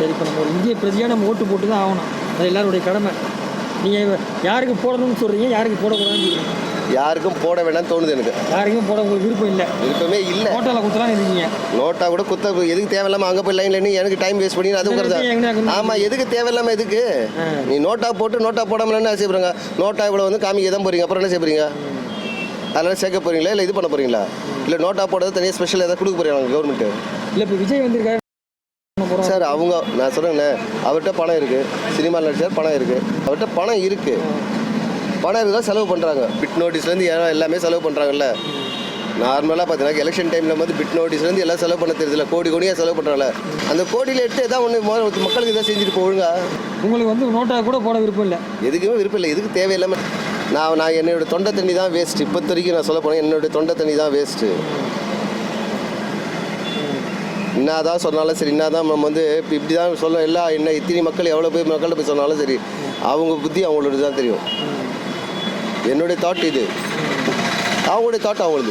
சரி இப்போ நம்ம ஒரு இந்திய பிரஜையாக நம்ம ஓட்டு போட்டு தான் ஆகணும். அது எல்லாருடைய கடமை. நீங்கள் யாருக்கு போடணும்னு சொல்கிறீங்க யாருக்கு போடக்கூடாதுன்னு சொல்றீங்க? யாருக்கும் போட வேண்டாம்னு தோணுது எனக்கு. யாருக்கும் போட உங்களுக்கு விருப்பம் இல்லை. விருப்பமே இல்லை. ஹோட்டலில் குத்தலாம் இருக்கீங்க நோட்டா கூட குத்த எதுக்கு தேவையில்லாம அங்கே போய் லைன்ல நின்னு எனக்கு டைம் வேஸ்ட் பண்ணி அதுவும் கொண்டு ஆமாம் எதுக்கு தேவையில்லாம எதுக்கு. நீ நோட்டா போட்டு நோட்டா போடாமல் என்ன செய்ய போறீங்க? நோட்டா இவ்வளோ வந்து காமிக்க தான் போறீங்க. அப்புறம் என்ன செய்ய போறீங்க? அதெல்லாம் சேர்க்க போறீங்களா? இல்லை இது பண்ண போறீங்களா? இல்லை நோட்டா போடுறது தனியாக ஸ்பெஷல் ஏதாவது கொடுக்க போறீங்க கவர்மெண்ட்டு இல்லை இப்போ விஜய் வந்திருக்காரு. சார் அவங்க நான் சொல்கிறேங்கண்ணே அவர்கிட்ட பணம் இருக்குது சினிமாவில் நடிச்சார் பணம் இருக்குது அவர்கிட்ட பணம் இருக்குது பணம் இருந்தால் செலவு பண்ணுறாங்க பிட் நோட்டீஸ்லேருந்து எல்லாமே செலவு பண்ணுறாங்கல்ல நார்மலாக பார்த்தீங்கன்னா எலெக்ஷன் டைமில் வந்து பிட் நோட்டீஸ்லேருந்து எல்லாம் செலவு பண்ண தெரியுதுல கோடி கோடியாக செலவு பண்ணுறாங்க அந்த கோடியில் எடுத்து எதாவது ஒன்று மக்களுக்கு எதாவது செஞ்சுட்டு போழுங்க உங்களுக்கு வந்து நோட்டா கூட போட விருப்பம் இல்லை. எதுக்குமே விருப்பம் இல்லை. எதுக்கு தேவையில்லாமல் நான் நான் என்னோட தொண்டை தண்ணி தான் வேஸ்ட் இப்போ வரைக்கும் நான் சொல்ல போனேன் என்னோட தொண்டை தண்ணி தான் வேஸ்ட்டு என்னதான் சொன்னாலும் சரி என்ன தான் நம்ம வந்து இப்போ இப்படி தான் சொல்ல எல்லா என்ன இத்தனை மக்கள் எவ்வளோ போய் மக்கள்கிட்ட போய் சொன்னாலும் சரி அவங்க புத்தி அவங்களோட தான் தெரியும். என்னுடைய தாட் இது. அவங்களுடைய தாட் அவங்களுது.